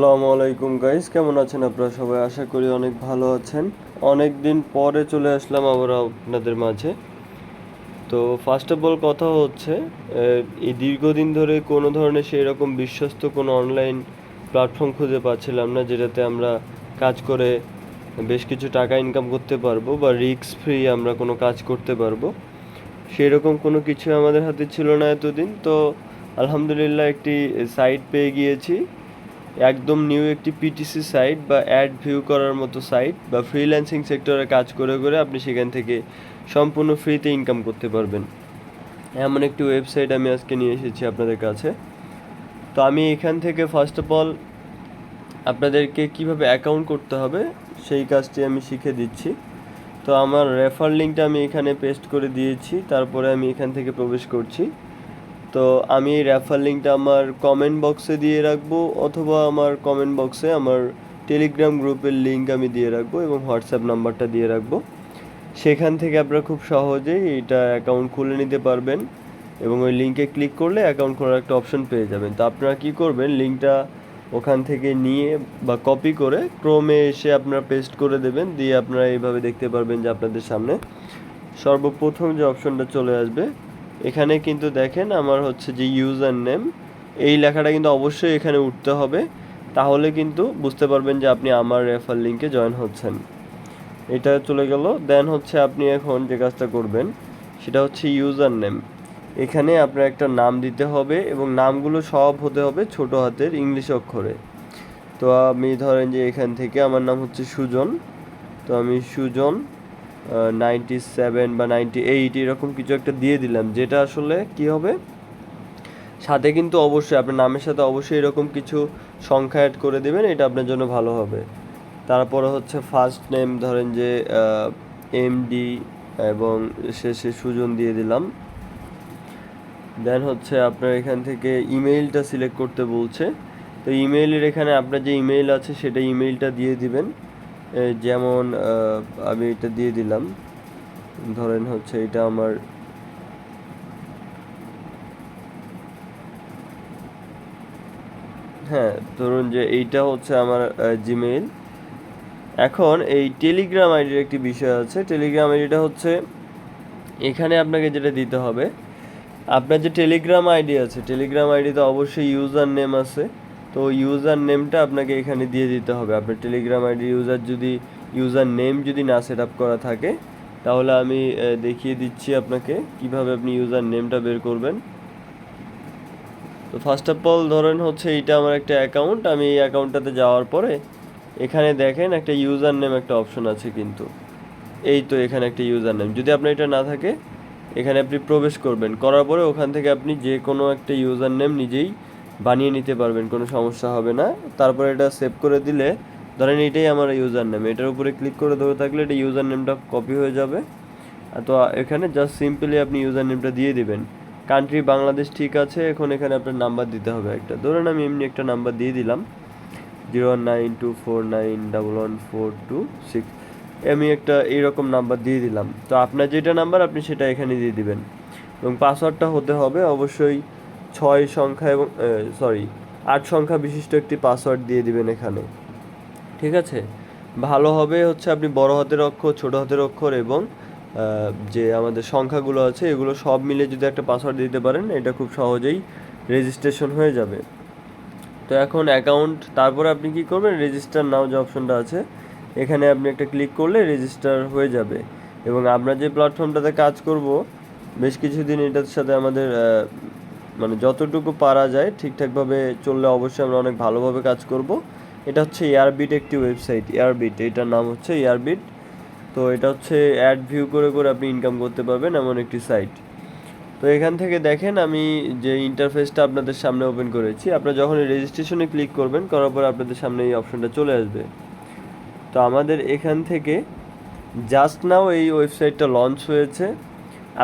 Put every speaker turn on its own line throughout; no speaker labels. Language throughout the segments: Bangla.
আসসালামু আলাইকুম গাইস কেমন আছেন আপনারা সবাই? আশা করি অনেক ভালো আছেন। অনেক দিন পরে চলে আসলাম আবার আপনাদের মাঝে। তো ফার্স্ট অফ অল কথা হচ্ছে এই দীর্ঘদিন ধরে কোনো ধরনের সেই রকম বিশ্বস্ত কোনো অনলাইন প্ল্যাটফর্ম খুঁজে পাচ্ছিলাম না, যেটাতে আমরা কাজ করে বেশ কিছু টাকা ইনকাম করতে পারব বা রিস্ক ফ্রি আমরা কোনো কাজ করতে পারব। সেই রকম কোনো কিছু আমাদের হাতে ছিল না এতদিন। তো আলহামদুলিল্লাহ একটি সাইট পেয়ে গিয়েছি। একদম নিউ একটি পিটিসি সাইট বা অ্যাড ভিউ করার মতো সাইট বা ফ্রিল্যান্সিং সেক্টরে কাজ করে করে আপনি সেখান থেকে সম্পূর্ণ ফ্রিতে ইনকাম করতে পারবেন। এমন একটি ওয়েবসাইট আমি আজকে নিয়ে এসেছি আপনাদের কাছে। তো আমি এখান থেকে ফার্স্ট অফ অল আপনাদেরকে কীভাবে অ্যাকাউন্ট করতে হবে সেই কাজটি আমি শিখে দিচ্ছি। তো আমার রেফার লিঙ্কটা আমি এখানে পেস্ট করে দিয়েছি, তারপরে আমি এখান থেকে প্রবেশ করছি। তো আমি রেফার লিঙ্কটা আমার কমেন্ট বক্সে দিয়ে রাখব, অথবা আমার কমেন্ট বক্সে আমার টেলিগ্রাম গ্রুপের লিঙ্ক আমি দিয়ে রাখব এবং হোয়াটসঅ্যাপ নাম্বারটা দিয়ে রাখব। সেখান থেকে আপনারা খুব সহজেই এটা অ্যাকাউন্ট খুলে নিতে পারবেন এবং ওই লিঙ্কে ক্লিক করলে অ্যাকাউন্ট খোলার একটা অপশন পেয়ে যাবেন। তো আপনারা কী করবেন লিঙ্কটা ওখান থেকে নিয়ে বা কপি করে ক্রোমে এসে আপনারা পেস্ট করে দেবেন, দিয়ে আপনারা এইভাবে দেখতে পারবেন যে আপনাদের সামনে সর্বপ্রথম যে অপশনটা চলে আসবে এখানে কিন্তু দেখেন আমার হচ্ছে যে ইউজার নেম এই লেখাটা কিন্তু অবশ্যই এখানে উঠতে হবে। তাহলে কিন্তু বুঝতে পারবেন যে আপনি আমার রেফার লিঙ্কে জয়েন হচ্ছেন। এটা চলে গেল। দেন হচ্ছে আপনি এখন যে কাজটা করবেন, সেটা হচ্ছে ইউজার নেম এখানে আপনার একটা নাম দিতে হবে এবং নামগুলো সব হতে হবে ছোট হাতের ইংলিশ অক্ষরে। তো আমি ধরেন যে এখান থেকে আমার নাম হচ্ছে সুজন। তো আমি সুজন নাইনটি সেভেন বা নাইনটি এইট এরকম কিছু একটা দিয়ে দিলাম, যেটা আসলে কি হবে? সাথে কিন্তু অবশ্যই আপনার নামের সাথে অবশ্যই এরকম কিছু সংখ্যা অ্যাড করে দেবেন, এটা আপনার জন্য ভালো হবে। তারপরে হচ্ছে ফার্স্ট নেম ধরেন যে এমডি এবং শেষে সুজন দিয়ে দিলাম। দেন হচ্ছে আপনার এখান থেকে ইমেইলটা সিলেক্ট করতে বলছে। তো ইমেইলের এখানে আপনার যে ইমেইল আছে, সেটা ইমেইলটা দিয়ে দিবেন। যেমন আমি এটা দিয়ে দিলাম। ধরেন হচ্ছে এটা আমার হ্যাঁ ধরুন যে এইটা হচ্ছে আমার জিমেইল এখন এই টেলিগ্রাম আইডির একটি বিষয় আছে। টেলিগ্রাম আইডিটা হচ্ছে, এখানে আপনাকে যেটা দিতে হবে, আপনার যে টেলিগ্রাম আইডি আছে টেলিগ্রাম আইডিতে অবশ্যই ইউজার নেম আছে। তো ইউজার নেমটা আপনাকে এখানে দিয়ে দিতে হবে। আপনার টেলিগ্রাম আইডি ইউজার যদি ইউজার নেম যদি না সেট আপ করা থাকে, তাহলে আমি দেখিয়ে দিচ্ছি আপনাকে কীভাবে আপনি ইউজার নেমটা বের করবেন। তো ফার্স্ট অফ অল ধরেন হচ্ছে এটা আমার একটা অ্যাকাউন্ট আমি এই অ্যাকাউন্টটাতে যাওয়ার পরে এখানে দেখেন একটা ইউজার নেম একটা অপশন আছে কিন্তু। এই তো এখানে একটা ইউজার নেম যদি আপনার এটা না থাকে, এখানে আপনি প্রবেশ করবেন। করার পরে ওখান থেকে আপনি যে কোনো একটা ইউজার নেম নিজেই বানিয়ে নিতে পারবেন, কোনো সমস্যা হবে না। তারপরে এটা সেভ করে দিলে, ধরেন এটাই আমার ইউজার নেম এটার উপরে ক্লিক করে ধরে থাকলে এটা ইউজার নেমটা কপি হয়ে যাবে। তো এখানে জাস্ট সিম্পলি আপনি ইউজার নেমটা দিয়ে দিবেন। কান্ট্রি বাংলাদেশ ঠিক আছে, এখন এখানে আপনার নাম্বার দিতে হবে একটা। ধরুন আমি এমনি একটা নাম্বার দিয়ে দিলাম। Zero one nine two four nine double one four two six আমি একটা এইরকম নাম্বার দিয়ে দিলাম। তো আপনার যেটা নাম্বার আপনি সেটা এখানে দিয়ে দিবেন। এবং পাসওয়ার্ডটা হতে হবে অবশ্যই ছয় সংখ্যা এবং সরি আট সংখ্যা বিশিষ্ট একটি পাসওয়ার্ড দিয়ে দিবেন এখানে। ঠিক আছে? ভালো হবে হচ্ছে আপনি বড় হাতের অক্ষর, ছোট হাতের অক্ষর এবং যে আমাদের সংখ্যাগুলো আছে, এগুলো সব মিলে যদি একটা পাসওয়ার্ড দিতে পারেন, এটা খুব সহজেই রেজিস্ট্রেশন হয়ে যাবে। তো এখন অ্যাকাউন্ট তারপরে আপনি কি করবেন? রেজিস্টার নাও যে অপশনটা আছে, এখানে আপনি একটা ক্লিক করলে রেজিস্টার হয়ে যাবে। এবং আমরা যে প্ল্যাটফর্মটাতে কাজ করব, বেশ কিছুদিন এটার সাথে আমাদের মানে যতটুকু পারা যায় ঠিকঠাকভাবে চললে অবশ্যই আমরা অনেক ভালোভাবে কাজ করব। এটা হচ্ছে এয়ারবিট একটি ওয়েবসাইট এয়ারবিট এটার নাম হচ্ছে এয়ারবিট তো এটা হচ্ছে অ্যাড ভিউ করে করে আপনি ইনকাম করতে পারবেন এমন একটি সাইট তো এখান থেকে দেখেন আমি যে ইন্টারফেসটা আপনাদের সামনে ওপেন করেছি, আপনারা যখন রেজিস্ট্রেশনে ক্লিক করবেন, করার পর আপনাদের সামনে এই অপশনটা চলে আসবে। তো আমাদের এখান থেকে জাস্ট নাও এই ওয়েবসাইটটা লঞ্চ হয়েছে।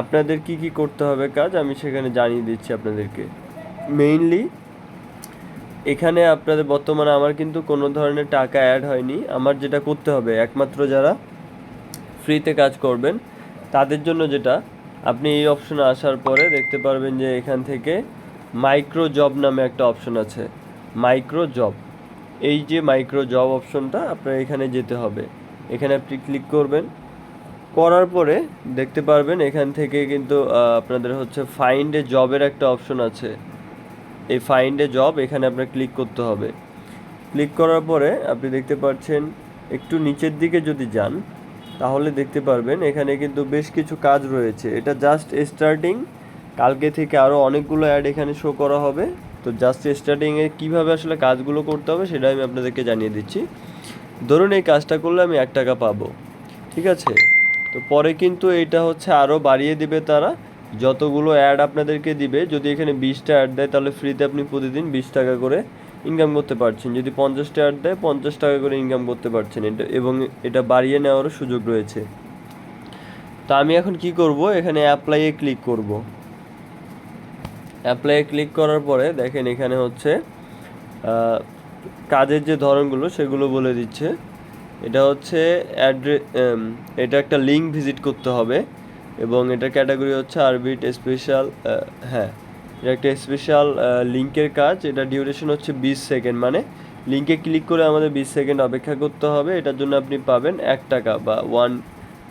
আপনাদের কি কি করতে হবে কাজ? আমি সেখানে জানিয়ে দিচ্ছি আপনাদেরকে। মেইনলি এখানে আপনাদের বর্তমানে আমার কিন্তু কোনো ধরনের টাকা অ্যাড হয়নি। আমার যেটা করতে হবে, একমাত্র যারা ফ্রিতে কাজ করবেন, তাদের জন্য যেটা, আপনি এই অপশনে আসার পরে দেখতে পারবেন যে এখান থেকে মাইক্রো জব নামে একটা অপশন আছে। মাইক্রো জব এই যে মাইক্রো জব অপশনটা আপনার এখানে যেতে হবে। এখানে আপনি ক্লিক করবেন। করার পরে দেখতে পারবেন এখান থেকে কিন্তু আপনাদের হচ্ছে ফাইন্ড জবের একটা অপশন আছে। এই ফাইন্ড জব এখানে আপনার ক্লিক করতে হবে। ক্লিক করার পরে আপনি দেখতে পাচ্ছেন একটু নিচের দিকে যদি যান, তাহলে দেখতে পারবেন এখানে কিন্তু বেশ কিছু কাজ রয়েছে। এটা জাস্ট স্টার্টিং কালকে থেকে আরও অনেকগুলো অ্যাড এখানে শো করা হবে। তো জাস্ট স্টার্টিংয়ে কীভাবে আসলে কাজগুলো করতে হবে সেটা আমি আপনাদেরকে জানিয়ে দিচ্ছি। ধরুন এই কাজটা করলে আমি এক টাকা পাবো। ঠিক আছে? তো পরে কিন্তু এটা হচ্ছে আরও বাড়িয়ে দিবে তারা। যতগুলো অ্যাড আপনাদেরকে দিবে, যদি এখানে বিশটা অ্যাড দেয়, তাহলে ফ্রিতে আপনি প্রতিদিন বিশ টাকা করে ইনকাম করতে পারছেন। যদি পঞ্চাশটা অ্যাড দেয়, পঞ্চাশ টাকা করে ইনকাম করতে পারছেন। এটা এবং এটা বাড়িয়ে নেওয়ারও সুযোগ রয়েছে। তো আমি এখন কি করব? এখানে অ্যাপ্লাইয়ে ক্লিক করব। অ্যাপ্লাইয়ে ক্লিক করার পরে দেখেন এখানে হচ্ছে কাজের যে ধরনগুলো, সেগুলো বলে দিচ্ছে। এটা হচ্ছে অ্যাড্রে এটা একটা লিঙ্ক ভিজিট করতে হবে এবং এটা ক্যাটাগরি হচ্ছে আরবিট স্পেশাল হ্যাঁ এটা একটা স্পেশাল লিঙ্কের কাজ। এটা ডিউরেশন হচ্ছে বিশ সেকেন্ড মানে লিঙ্কে ক্লিক করে আমাদের বিশ সেকেন্ড অপেক্ষা করতে হবে। এটার জন্য আপনি পাবেন এক টাকা বা one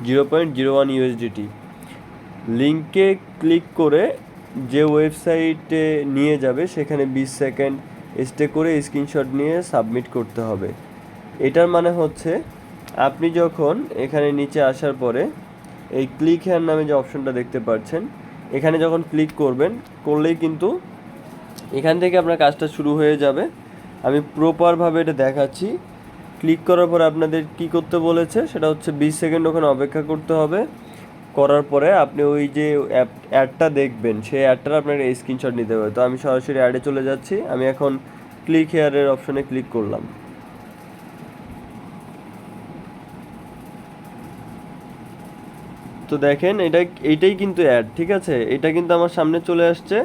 zero point zero one USDT লিঙ্কে ক্লিক করে যে ওয়েবসাইটে নিয়ে যাবে, সেখানে বিশ সেকেন্ড স্টে করে স্ক্রিনশট নিয়ে সাবমিট করতে হবে। এটার মানে হচ্ছে, আপনি যখন এখানে নিচে আসার পরে এই ক্লিক হেয়ার নামে যে অপশনটা দেখতে পাচ্ছেন, এখানে যখন ক্লিক করবেন, করলেই কিন্তু এখান থেকে আপনার কাজটা শুরু হয়ে যাবে। আমি প্রপারভাবে এটা দেখাচ্ছি। ক্লিক করার পরে আপনাদের কি করতে বলেছে, সেটা হচ্ছে বিশ সেকেন্ড ওখানে অপেক্ষা করতে হবে। করার পরে আপনি ওই যে অ্যাপ অ্যাডটা দেখবেন, সেই অ্যাডটার আপনার স্ক্রিনশট নিতে হবে। তো আমি সরাসরি অ্যাডে চলে যাচ্ছি। আমি এখন ক্লিক হেয়ারের অপশনে ক্লিক করলাম। তো দেখেন, এটা এইটাই কিন্তু অ্যাড ঠিক আছে? এটা কিন্তু আমার সামনে চলে আসছে।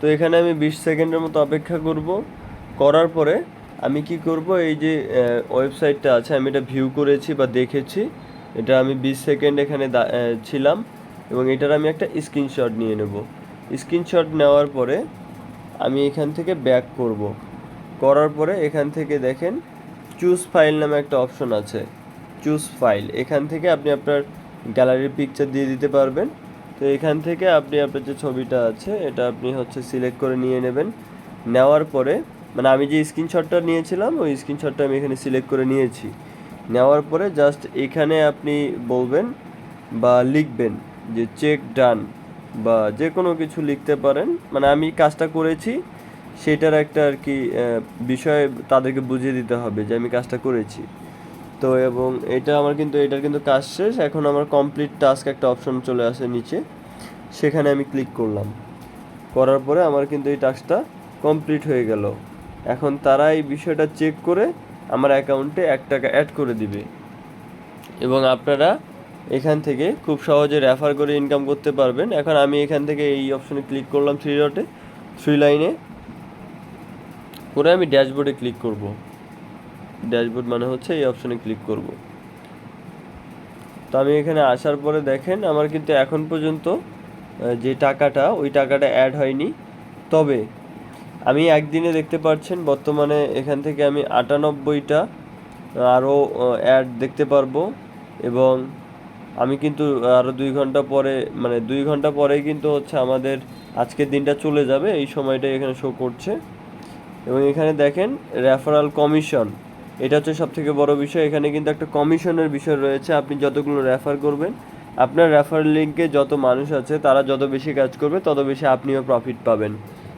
তো এখানে আমি বিশ সেকেন্ডের মতো অপেক্ষা করব। করার পরে আমি কি করব? এই যে ওয়েবসাইটটা আছে, আমি এটা ভিউ করেছি বা দেখেছি। এটা আমি বিশ সেকেন্ড এখানে ছিলাম এবং এটার আমি একটা স্ক্রিনশট নিয়ে নেব। স্ক্রিনশট নেওয়ার পরে আমি এখান থেকে ব্যাক করব। করার পরে এখান থেকে দেখেন চুজ ফাইল নামে একটা অপশন আছে। চুজ ফাইল এখান থেকে আপনি আপনার গ্যালারির পিকচার দিয়ে দিতে পারবেন। তো এখান থেকে আপনি আপনার যে ছবিটা আছে, এটা আপনি হচ্ছে সিলেক্ট করে নিয়ে নেবেন। নেওয়ার পরে মানে আমি যে স্ক্রিনশটটা নিয়েছিলাম, ওই স্ক্রিনশটটা আমি এখানে সিলেক্ট করে নিয়েছি। নেওয়ার পরে জাস্ট এখানে আপনি বলবেন বা লিখবেন যে চেক ডান বা যে কোনো কিছু লিখতে পারেন। মানে আমি কাজটা করেছি, সেটার একটা আর কি বিষয় তাদেরকে বুঝিয়ে দিতে হবে যে আমি কাজটা করেছি। তো এবং এটা আমার কিন্তু, এটার কিন্তু কাজ শেষ। এখন আমার কমপ্লিট টাস্ক একটা অপশন চলে আসে নিচে। সেখানে আমি ক্লিক করলাম। করার পরে আমার কিন্তু এই টাস্কটা কমপ্লিট হয়ে গেল। এখন তারা এই বিষয়টা চেক করে আমার অ্যাকাউন্টে এক টাকা অ্যাড করে দিবে। এবং আপনারা এখান থেকে খুব সহজে রেফার করে ইনকাম করতে পারবেন। এখন আমি এখান থেকে এই অপশনে ক্লিক করলাম থ্রি ডটে থ্রি লাইনে করে আমি ড্যাশবোর্ডে ক্লিক করব। ড্যাশবোর্ড মানে হচ্ছে এই অপশনে ক্লিক করব। তো আমি এখানে আসার পরে দেখেন আমার কিন্তু এখন পর্যন্ত যে টাকাটা, ওই টাকাটা অ্যাড হয়নি। তবে আমি একদিনে দেখতে পাচ্ছেন, বর্তমানে এখান থেকে আমি আটানব্বইটা আরও অ্যাড দেখতে পারব। এবং আমি কিন্তু আরও দুই ঘণ্টা পরে মানে দুই ঘণ্টা পরেই কিন্তু হচ্ছে আমাদের আজকের দিনটা চলে যাবে। এই সময়টা এখানে শো করছে। এবং এখানে দেখেন রেফারাল কমিশন এটা হচ্ছে সব থেকে বড় বিষয়। এখানে কিন্তু একটা কমিশনের বিষয় রয়েছে। আপনি যতগুলো রেফার করবেন, আপনার রেফার লিঙ্কে যত মানুষ আছে, তারা যত বেশি কাজ করবে, তত বেশি আপনিও প্রফিট পাবেন।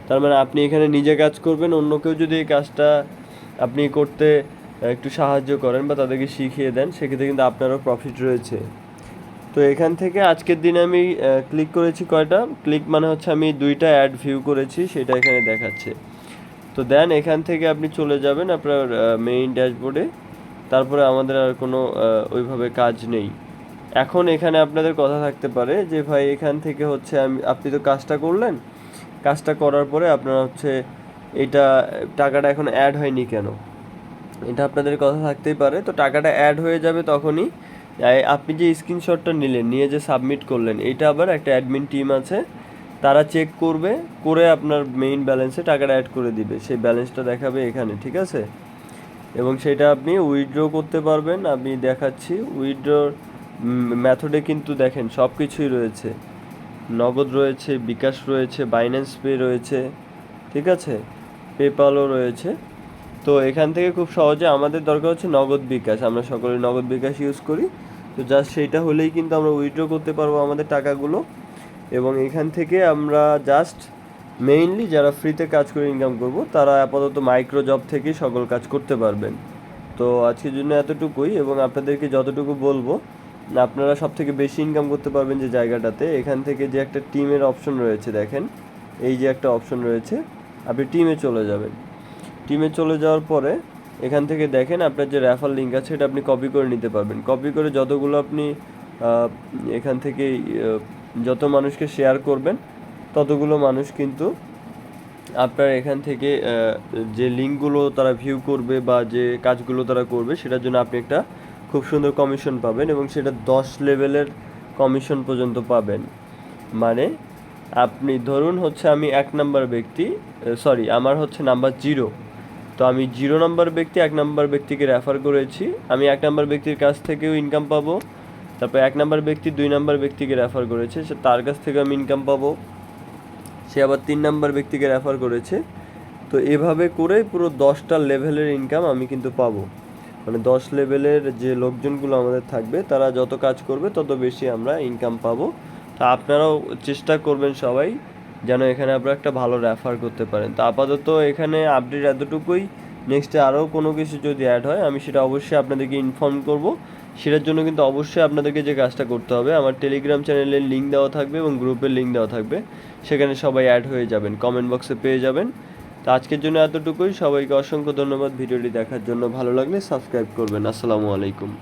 তার মানে আপনি এখানে নিজে কাজ করবেন, অন্য কেউ যদি এই কাজটা আপনি করতে একটু সাহায্য করেন বা তাদেরকে শিখিয়ে দেন, সেক্ষেত্রে কিন্তু আপনারও প্রফিট রয়েছে। তো এখান থেকে আজকের দিনে আমি ক্লিক করেছি কয়টা? ক্লিক মানে হচ্ছে আমি দুইটা অ্যাড ভিউ করেছি, সেটা এখানে দেখাচ্ছে। তো দেন এখান থেকে আপনি চলে যাবেন আপনার মেইন ড্যাশবোর্ডে তারপরে আমাদের আর কোনো ওইভাবে কাজ নেই। এখন এখানে আপনাদের কথা থাকতে পারে যে, ভাই, এখান থেকে হচ্ছে আমি, আপনি তো কাজটা করলেন। কাজটা করার পরে আপনার হচ্ছে এটা, টাকাটা এখন অ্যাড হয়নি কেন? এটা আপনাদের কথা থাকতেই পারে। তো টাকাটা অ্যাড হয়ে যাবে তখনই। আপনি যে স্ক্রিনশটটা নিলেন, নিয়ে যে সাবমিট করলেন এইটা আবার একটা অ্যাডমিন টিম আছে। তারা চেক করবে, করে আপনার মেইন ব্যালেন্সে টাকাটা অ্যাড করে দিবে। সেই ব্যালেন্সটা দেখাবে এখানে, ঠিক আছে? এবং সেটা আপনি উইথড্র করতে পারবেন। আমি দেখাচ্ছি উইথড্রর মেথডে কিন্তু দেখেন সব কিছুই রয়েছে। নগদ রয়েছে, বিকাশ রয়েছে বাইন্যান্স পে রয়েছে, ঠিক আছে? পেপালও রয়েছে। তো এখান থেকে খুব সহজে আমাদের দরকার হচ্ছে নগদ বিকাশ। আমরা সকলে নগদ বিকাশ ইউজ করি। তো জাস্ট সেইটা হলেই কিন্তু আমরা উইথড্র করতে পারব আমাদের টাকাগুলো। এবং এখান থেকে আমরা জাস্ট মেইনলি যারা ফ্রিতে কাজ করে ইনকাম করব, তারা আপাতত মাইক্রো জব থেকে সকল কাজ করতে পারবেন। তো আজকের জন্য এতটুকুই এবং আপনাদেরকে যতটুকু বলব, আপনারা সব থেকে বেশি ইনকাম করতে পারবেন যে জায়গাটাতে, এখান থেকে যে একটা টিমের অপশন রয়েছে দেখেন, এই যে একটা অপশন রয়েছে, আপনি টিমে চলে যাবেন। টিমে চলে যাওয়ার পরে, এখান থেকে দেখেন আপনার যে রেফার লিঙ্ক আছে এটা আপনি কপি করে নিতে পারবেন। কপি করে যতগুলো আপনি এখান থেকে যত মানুষকে শেয়ার করবেন, ততগুলো মানুষ কিন্তু আপনার এখান থেকে যে লিঙ্কগুলো তারা ভিউ করবে বা যে কাজগুলো তারা করবে, সেটার জন্য আপনি একটা খুব সুন্দর কমিশন পাবেন এবং সেটা দশ লেভেলের কমিশন পর্যন্ত পাবেন। মানে আপনি ধরুন হচ্ছে আমি এক নাম্বার ব্যক্তি সরি আমার হচ্ছে নাম্বার জিরো তো আমি জিরো নাম্বার ব্যক্তি, এক নাম্বার ব্যক্তিকে রেফার করেছি। আমি এক নাম্বার ব্যক্তির কাছ থেকেও ইনকাম পাবো। তারপর এক নাম্বার ব্যক্তি, দুই নাম্বার ব্যক্তিকে রেফার করেছে। সে তার কাছ থেকে আমি ইনকাম পাবো। সে আবার তিন নাম্বার ব্যক্তিকে রেফার করেছে। তো এভাবে করে পুরো দশটা লেভেলের ইনকাম আমি কিন্তু পাবো। মানে দশ লেভেলের যে লোকজনগুলো আমাদের থাকবে, তারা যত কাজ করবে, তত বেশি আমরা ইনকাম পাবো। তা আপনারাও চেষ্টা করবেন সবাই যেন এখানে আপনারা একটা ভালো রেফার করতে পারেন। তো আপাতত এখানে আপডেট এতটুকুই। নেক্সটে আরও কোনো কিছু যদি অ্যাড হয়, আমি সেটা অবশ্যই আপনাদেরকে ইনফর্ম করব। সেটার জন্য কিন্তু অবশ্যই আপনাদেরকে যে কাজটা করতে হবে, আমার টেলিগ্রাম চ্যানেলের লিঙ্ক দেওয়া থাকবে এবং গ্রুপের লিঙ্ক দেওয়া থাকবে। সেখানে সবাই অ্যাড হয়ে যাবেন কমেন্ট বক্সে পেয়ে যাবেন। তো আজকের জন্য এতটুকুই, সবাইকে অসংখ্য ধন্যবাদ। ভিডিওটি দেখার জন্য ভালো লাগলে সাবস্ক্রাইব করবেন। আসসালামু আলাইকুম।